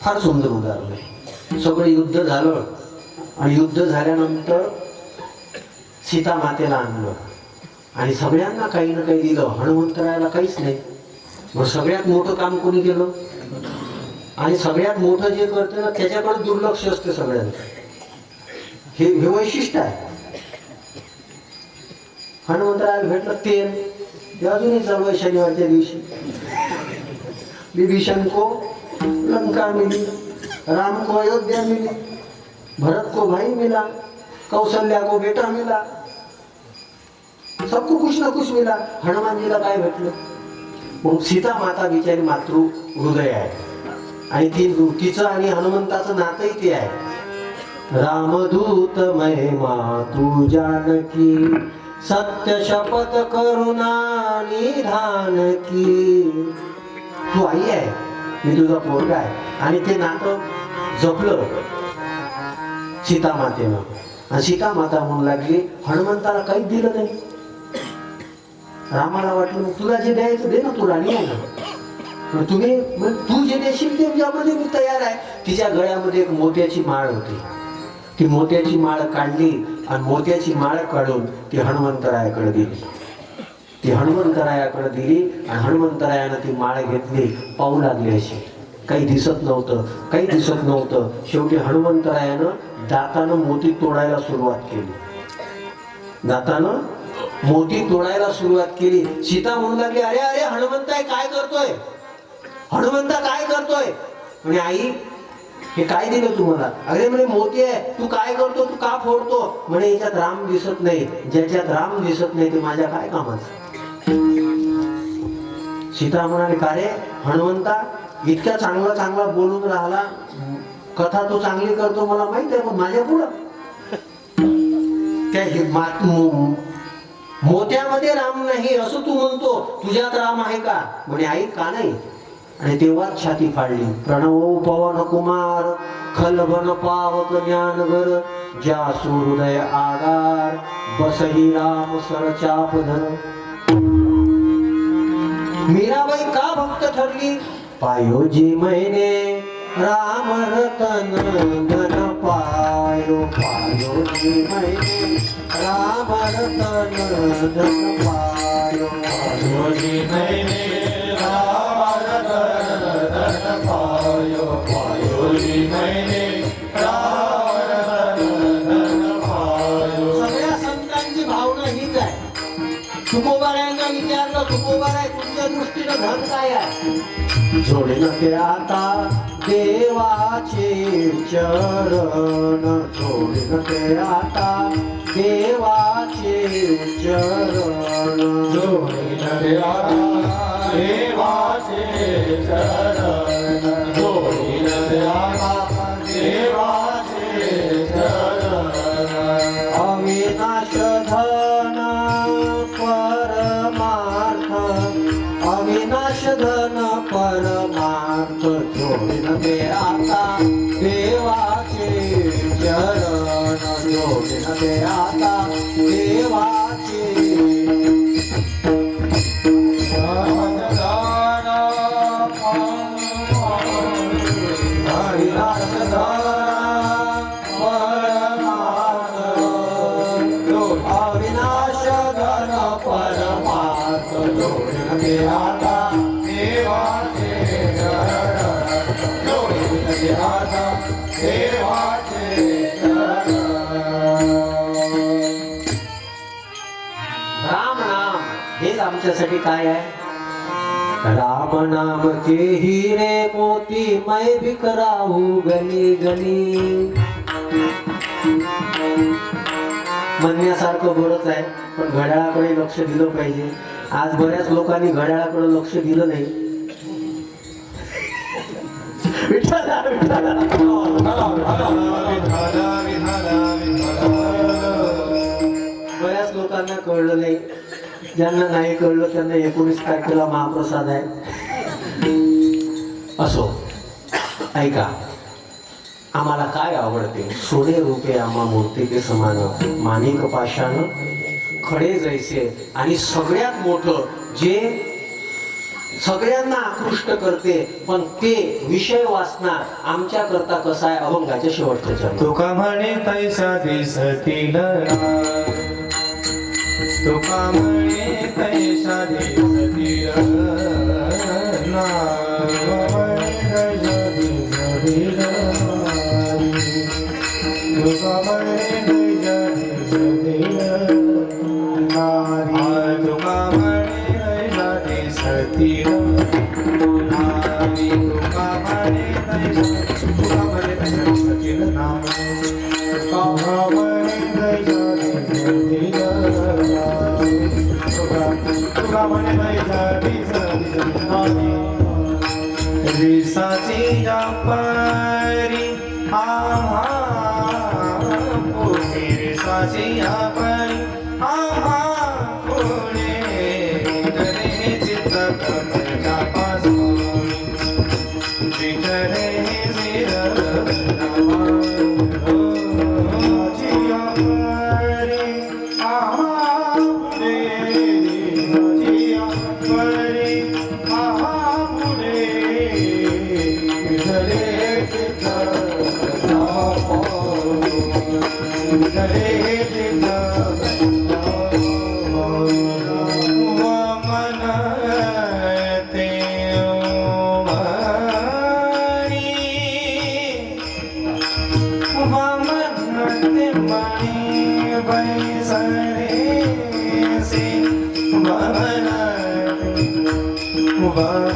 फार सुंदर उदाहरण आहे. सगळं युद्ध झालं आणि युद्ध झाल्यानंतर सीता मातेला आणलं. आणि सगळ्यांना काही ना काही दिलं. हनुमंतरायाला काहीच नाही. मग सगळ्यात मोठं काम कोणी केलं? आणि सगळ्यात मोठं जे करते ना त्याच्याकडे दुर्लक्ष असते सगळ्यांचं. हे हे वैशिष्ट्य आहे. हनुमंतरायाला भेटलं तेल. ते अजूनही चालू आहे शनिवारच्या दिवशी. विभीषण को लंका मिली राम को अयोध्या मिली भरत को भाई मिला कौशल्या को बेटा मिला सबको कुछ ना कुछ मिला हनुमानजीला काय भेटलं? मग सीता माता बिचारी मातृ हृदय आहे. आणि ती तिचं आणि हनुमंताचं नातंही ते आहे. रामदूत महिमा तू जानकी सत्य शपथ करुणा निधान की तू आई आहे? मी तुझा पोरगा आहे. आणि ते नातं जपलं सीता मातेनं आणि सीता माता म्हणू लागली हनुमंताला काहीच दिलं नाही. रामाला वाटलं मग तुला जे द्यायचं दे ना तुला नाही आहे ना. तुम्ही तू जे देशील ते ज्यामध्ये मी तयार आहे. तिच्या गळ्यामध्ये एक मोत्याची माळ होती. ती मोत्याची माळ काढली आणि मोत्याची माळ काढून ती हनुमंतरायाकडे दिली ती हनुमंतरायाकडे दिली आणि हनुमंतरायानं ती माळ घेतली पाहू लागली अशी. काही दिसत नव्हतं काही दिसत नव्हतं. शेवटी हनुमंतरायानं दातानं मोती तोडायला सुरुवात केली. दातानं मोती तोडायला सुरुवात केली. सीता म्हणू लागली अरे अरे हनुमंताय काय करतोय? हनुमंता काय करतोय? म्हणे आई हे काय दिलं तुम्हाला? अरे म्हणे मोती आहे. तू काय करतो? तू का फोडतो? म्हणे याच्यात राम दिसत नाही. ज्याच्यात राम दिसत नाही ते माझ्या काय कामाचं? सीता म्हणाले का रे हनुमंता इतक्या चांगला चांगला बोलून राहिला. कथा तो चांगली करतो मला माहीत आहे पण माझ्या पुढं. त्या मोत्यामध्ये राम नाही असं तू म्हणतो. तुझ्यात राम आहे का? म्हणे आई का नाही? आणि तेव्हाच छाती फाडली. प्रणव पवन कुमार खलबन पावक ज्ञानगर ज्या सुहृदय आगार बसही राम सरचाप धर. मीराबाई का भक्त ठरली? पायोजी मैने राम रतन धन पायो पायोजी मैने राम रतन धन पायो। पायोजी मैने राम रतन धन पायो पायोजी मैने तुकोबारायांना विचारलं तुकोबाराय तुमच्या दृष्टीनं धन काय आहे ते आता देवाचे चरण जोडीन ते आता देवाचे चरण जोडीन आता देवाचे चरण. अविनाश गण परमात जोडी धन परमार्थ जोडीन ते आता राम. नाम हेच आमच्यासाठी काय आहे? राम नाम के हिरे मोती मै बिकराहू गली गली म्हणण्यासारखं बरंच आहे पण घड्याळाकडे लक्ष दिलं पाहिजे. आज बऱ्याच लोकांनी घड्याळाकडे लक्ष दिलं नाही. बऱ्याच लोकांना कळलं नाही. ज्यांना नाही कळलं त्यांना एकोणीस तारखेला महाप्रसाद आहे. असो. ऐका. आम्हाला काय आवडते? सोने रूपे आम्हा मूर्तीचे समान मानिक पाषाण खडे जायचे आणि सगळ्यात मोठं जे सगळ्यांना आकृष्ट करते पण ते विषय वाचणार आमच्या करता कसा आहे? अभंगाच्या शेवटच्या तुका म्हणे तैसा दिसतील तुका म्हणे तैसा दिसतील तुका sozinha. over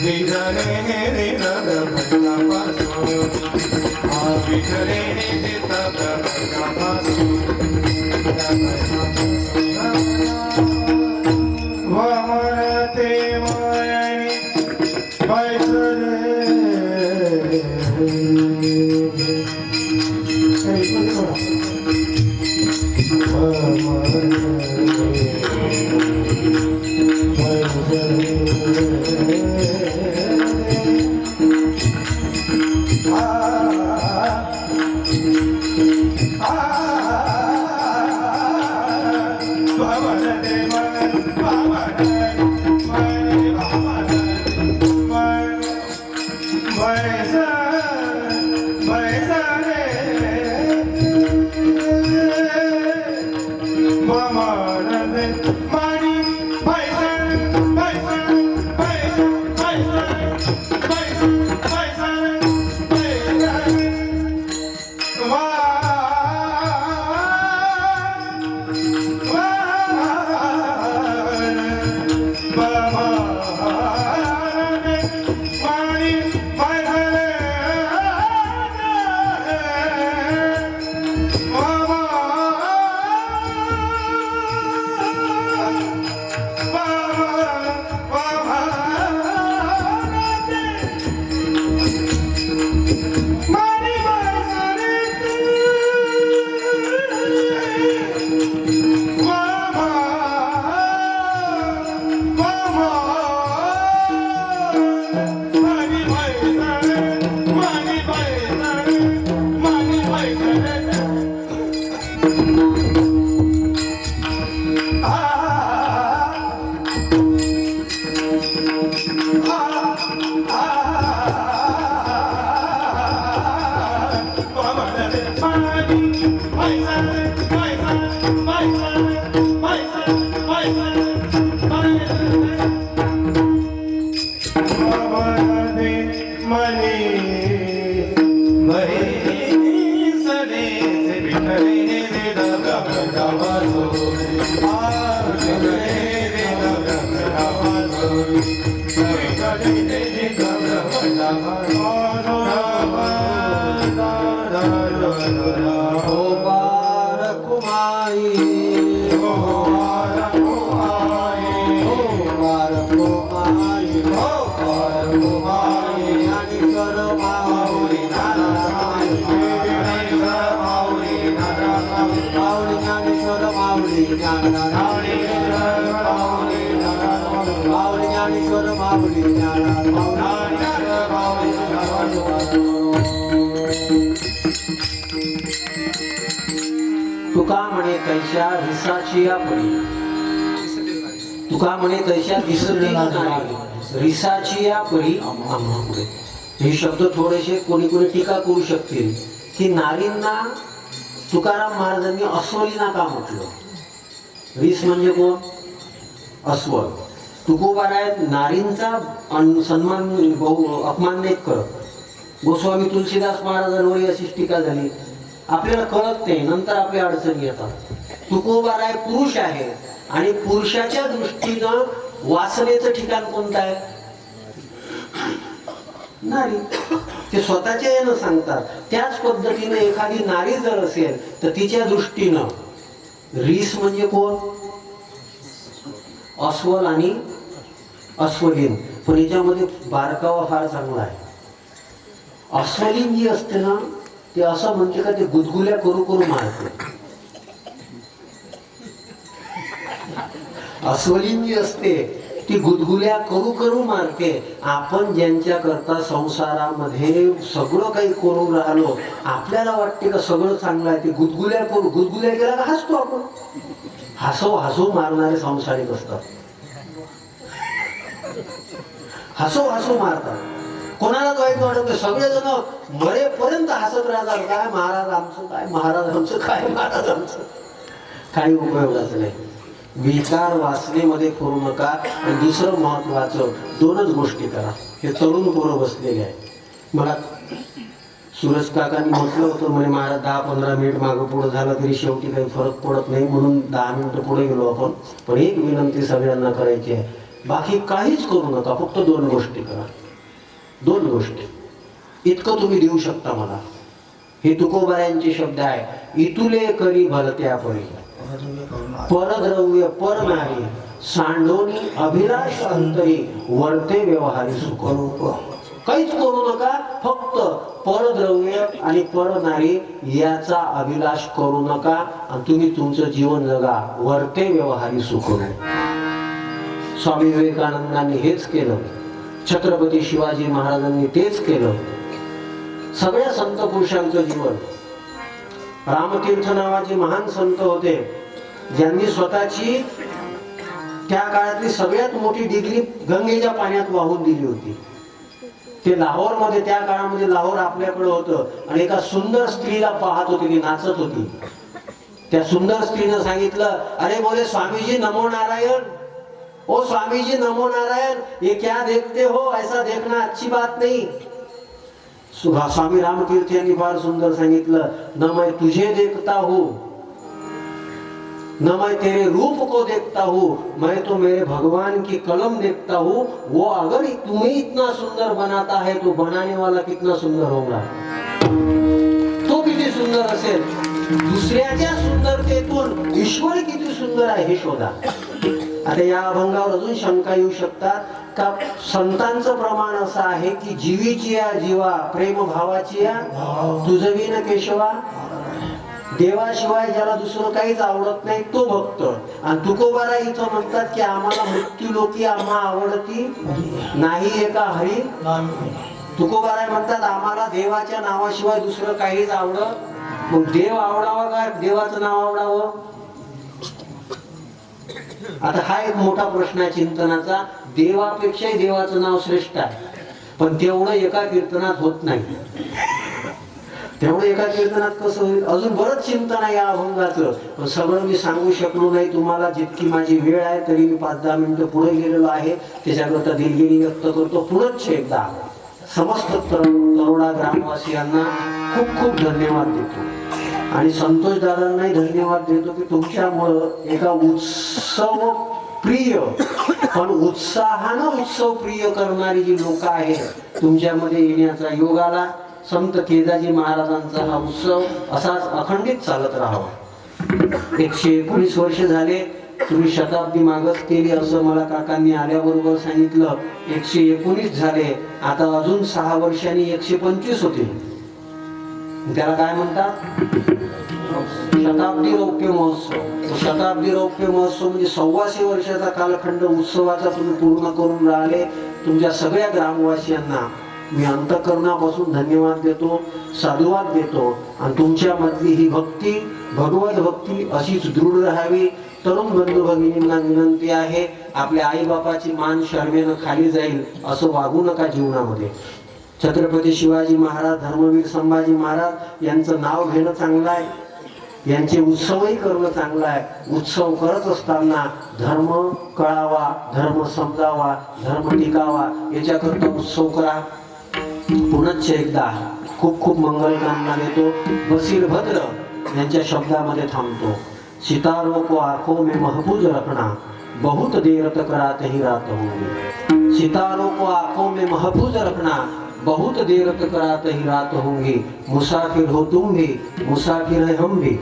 વિઘરે રે રદ ભંગા પાસો આ વિઘરે રે રદ ભંગા પાસો i want Bhavanade Bhavanade Bhavanade Bhavanade हो पार कुमाई कैशा रिसाची या तुका म्हणे तैशा दिसती रिसाची या परी हे शब्द थोडेसे कोणी कोणी टीका करू शकतील. की नारींना तुकाराम महाराजांनी अस्वलीना का म्हटलं. रिस म्हणजे कोण? अस्वल. तुकोबाराय नारींचा सन्मान बहु अपमान नाही करत. गोस्वामी तुलसीदास महाराजांवर अशीच टीका झाली. आपल्याला कळत नाही नंतर आपल्या अडचणी येतात. तुकोबाराय पुरुष आहे आणि पुरुषाच्या दृष्टीनं वासनेचं ठिकाण कोणतं आहे? नारी. ते स्वतःच्या यानं सांगतात. त्याच पद्धतीने एखादी नारी जर असेल तर तिच्या दृष्टीनं रीस म्हणजे कोण? अस्वल आणि अस्वलीन. पण याच्यामध्ये बारकावा फार चांगला आहे. अस्वलीन जी असते ना ते असं म्हणते का ते गुदगुल्या करू करू मारते. अस्वलिंगी जी असते ती गुदगुल्या करू करू मारते. आपण ज्यांच्या करता संसारामध्ये सगळं काही करून राहिलो आपल्याला वाटते का सगळं चांगलं आहे ते गुदगुल्या करू गुदगुल्या केला का हसतो आपण? हसो हसो मारणारे संसारिक असतात. हसो हसो मारतात. कोणाला वाईट वाटत नाही सगळेजण मरेपर्यंत हसत राहतात. काय महाराज आमचं काय महाराज आमचं काय महाराज आमचं? काही उपयोगाचं नाही. विचार वाचनेमध्ये करू नका. आणि दुसरं महत्वाचं दोनच गोष्टी करा. हे तरुण पोरं बसलेले आहे मला सुरज काकांनी म्हटलं होतं म्हणे महाराज दहा पंधरा मिनिट मागं पुढं झालं तरी शेवटी काही फरक पडत नाही. म्हणून दहा मिनिटं पुढे गेलो आपण. पण एक विनंती सगळ्यांना करायची आहे. बाकी काहीच करू नका. फक्त दोन गोष्टी करा. दोन गोष्टी. इतकं तुम्ही देऊ शकता मला. हे तुकोबाऱ्यांचे शब्द आहे इतुले करी भलत्या परी. परद्रव्य परनारी सांडोनी अभिलाष अंतरी वर्ते व्यवहारी सुखरूप काहीच करू नका फक्त परद्रव्य आणि परनारी याचा अभिलाष करू नका आणि तुम्ही तुमचं जीवन जगा वर्ते व्यवहारी सुखरूप स्वामी विवेकानंदांनी हेच केलं. छत्रपती शिवाजी महाराजांनी तेच केलं. सगळ्या संत पुरुषांचं जीवन. रामतीर्थ नावाचे महान संत होते. ज्यांनी स्वतःची त्या काळातली सगळ्यात मोठी डिग्री गंगेच्या पाण्यात वाहून दिली होती. ते लाहोरमध्ये त्या काळामध्ये लाहोर आपल्याकडे होतं आणि एका सुंदर स्त्रीला पाहत होती ती नाचत होती. त्या सुंदर स्त्रीनं सांगितलं अरे बोले स्वामीजी नमो नारायण. ओ स्वामी जी नमो नारायण, ये क्या देखते हो? ऐसा देखना अच्छी बात नहीं। सुभा स्वामी रामतीर्थ यांनी फार सुंदर सांगितलं न मैं तुझे देखता हूँ, न मैं तेरे रूप को देखता हूँ, मैं तो मेरे भगवान की कलम देखता हूँ, वो अगर तुम्हें इतना सुंदर बनाता है तो बनाने वाला कितना सुंदर होगा? तो किती सुंदर असेल दुसऱ्याच्या सुंदरतेतून ईश्वर किती सुंदर आहे हे शोधा। आता या अभंगावर अजून शंका येऊ शकतात. का संतांचं प्रमाण असं आहे की जीवीची या जीवा प्रेम भावाची या तुझवी न केशवा? देवाशिवाय ज्याला दुसरं काहीच आवडत नाही तो भक्त. आणि तुकोबारा इथं म्हणतात की आम्हाला मृत्यू लोकी आम्हा आवडती नाही एका हरी. तुकोबाराय म्हणतात आम्हाला देवाच्या नावाशिवाय दुसरं काहीच आवडत. मग देव आवडावा का? देवाचं नाव आवडावं? आता हा एक मोठा प्रश्न आहे चिंतनाचा. देवापेक्षाही देवाचं नाव श्रेष्ठ आहे. पण तेवढं एका कीर्तनात होत नाही. तेवढं एका कीर्तनात कसं होईल? अजून बरंच चिंतन आहे या अभंगाचं. पण सगळं मी सांगू शकलो नाही. तुम्हाला जितकी माझी वेळ आहे तरी मी पाच दहा मिनिटं पुढे गेलेलो आहे. त्याच्याकरता दिलगिरी व्यक्त करतो. पुढंच एकदा. समस्त तरुण तरुणा ग्रामवासियांना खूप खूप धन्यवाद देतो. आणि संतोष दादांनाही धन्यवाद देतो की तुमच्यामुळं एका उत्सव प्रिय पण उत्साहानं उत्सव प्रिय करणारी जी लोक आहेत तुमच्यामध्ये येण्याचा योग आला. संत केदाजी महाराजांचा हा उत्सव असाच अखंडित चालत राहावा. एकशे एकोणीस वर्ष झाले तुम्ही शताब्दी मागत केली असं मला काकांनी आल्याबरोबर सांगितलं. एकशे एकोणीस झाले आता अजून सहा वर्षांनी एकशे पंचवीस होतील. त्याला काय म्हणतात शताब्दी रौप्य महोत्सव. शताब्दी रौप्य महोत्सव म्हणजे सव्वाशे वर्षाचा कालखंड उत्सवाचा तुम्ही पूर्ण करून राहिले. तुमच्या सगळ्या ग्रामवासियांना मी अंतकरणापासून धन्यवाद देतो साधुवाद देतो. आणि तुमच्यामधली ही भक्ती भगवत भक्ती अशीच दृढ राहावी. तरुण बंधू भगिनींना विनंती आहे आपल्या आई बापाची मान शर्मेनं खाली जाईल असं वागू नका जीवनामध्ये. छत्रपती शिवाजी महाराज धर्मवीर संभाजी महाराज यांचं नाव घेणं चांगलं आहे. यांचे उत्सवही करणं चांगलं आहे. उत्सव करत असताना धर्म कळावा धर्म समजावा धर्म टिकावा याच्याकरता उत्सव करा. पुनश्च एकदा खूप खूप मंगल कामना देतो. बसीर भद्र यांच्या शब्दामध्ये थांबतो. सितारो को आखो में महफूज रखना. बहुत देर तक रात ही रात होंगी सितारों को आंखों में महफूज रखना. बहुत देर तक रात ही रात होंगी। मुसाफिर हो तुम भी मुसाफिर है हम भी।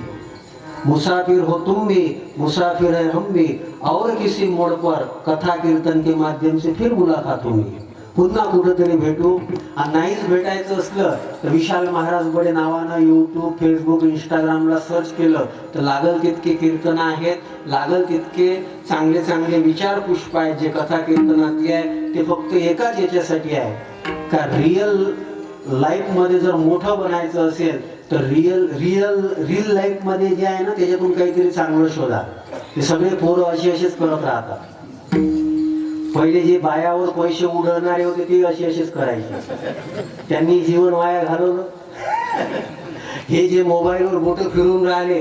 मुसाफिर हो तुम भी मुसाफिर है हम भी। और किसी मोड़ पर कथा कीर्तन के माध्यम से फिर मुलाकात होंगी। पुन्हा कुठेतरी भेटू। आणि नाहीच भेटायचं असलं तर विशाल महाराज बडे नावानं यूट्यूब फेसबुक इंस्टाग्रामला सर्च केलं तर लागल तितके कीर्तन आहेत लागल तितके चांगले चांगले विचार पुष्प आहेत जे कथा कीर्तनातले आहे ते फक्त एकाच याच्यासाठी आहे का रिअल लाईफमध्ये जर मोठं बनायचं असेल तर रिअल रिअल रिअल लाईफमध्ये जे आहे ना त्याच्यातून काहीतरी चांगलं शोधा. ते सगळे पोरं असे असेच करत राहतात. पहिले जे बायावर पैसे उडवणारे होते ते असे असेच करायचे. त्यांनी जीवन वाया घालवलं. हे जे मोबाईलवर बोट फिरून राहिले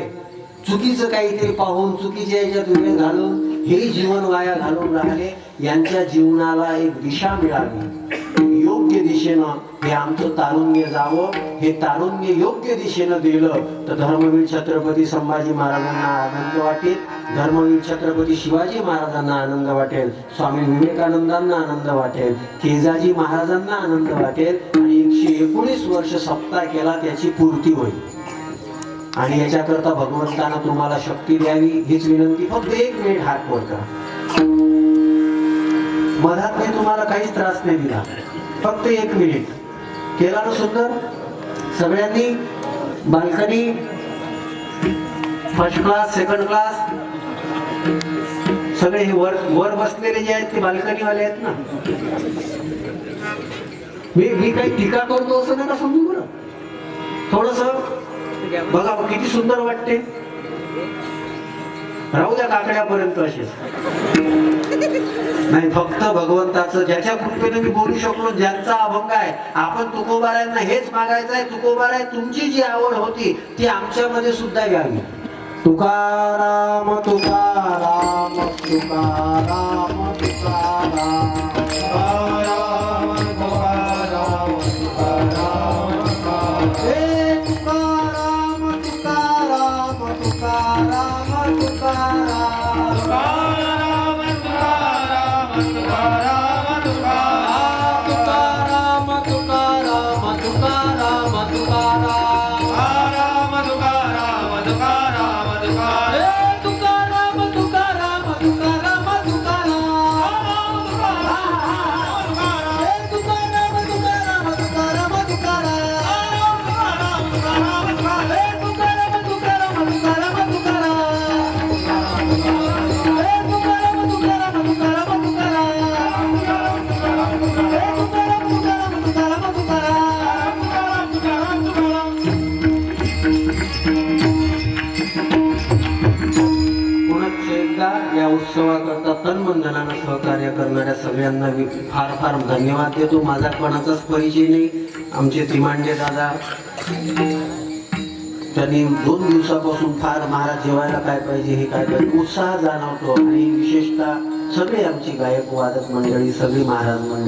चुकीचं काहीतरी पाहून चुकीच्या याच्यात वेळ घालून हे जीवन वाया घालून राहिले यांच्या जीवनाला एक दिशा मिळाली. दिशेनं हे आमचं तारुण्य जावं हे तारुण्य योग्य दिशेनं दिलं तर धर्मवीर छत्रपती संभाजी महाराजांना आनंद वाटेल धर्मवीर छत्रपती शिवाजी महाराजांना आनंद वाटेल स्वामी विवेकानंदांना आनंद वाटेल केजाजी महाराजांना आनंद वाटेल आणि एकशे एकोणीस वर्ष सप्ताह केला त्याची पूर्ती होईल. आणि याच्याकरता भगवंताना तुम्हाला शक्ती द्यावी हीच विनंती फक्त एक मिनिट हात वर करा. मधात मी तुम्हाला काहीच त्रास नाही दिला. फक्त एक मिनिट केला ना सुंदर? सगळ्यांनी? Balcony? First class second class सगळे हे वर वर बसलेले जे आहेत ते बाल्कनी वाले आहेत ना? मी मी काही टीका करतो असं नका समजू बरं. थोडस बघा किती सुंदर वाटते. राहू द्या काकड्यापर्यंत असेच. नाही फक्त भगवंताचं ज्याच्या कृपेने मी बोलू शकलो ज्यांचा अभंग आहे आपण तुकोबारायांना हेच मागायचं आहे तुकोबाराय तुमची जी आवड होती ती आमच्यामध्ये सुद्धा यावी. तुकाराम तुकाराम तुकाराम तुकाराम उत्सवाकरता तन्मंधनानं सहकार्य करणाऱ्या सगळ्यांना फार फार धन्यवाद देतो. माझा कोणाचाच परिचय नाही. आमचे तिमांडे दादा त्यांनी दोन दिवसापासून फार महाराज जेवायला काय पाहिजे हे काय पाहिजे उत्साह जाणवतो. आणि विशेषतः सगळे आमची गायक वादक मंडळी सगळी महाराज मंडळी.